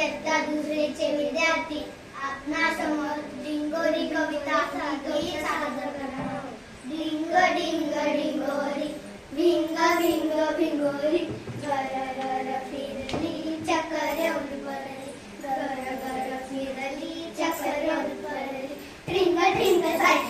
इयत्ता दुसरीचे विद्यार्थी आपणासमोर डिंगोरी कविता ही सादर करणार डिंग डिंग डिंगोरी भिंग भिंग भिंगोरी गर गर फिरली चक्कर उलपरली पडली. गर गर फिरली चक्कर उलपरली पडली. ट्रिंग ट्रिंग सायकल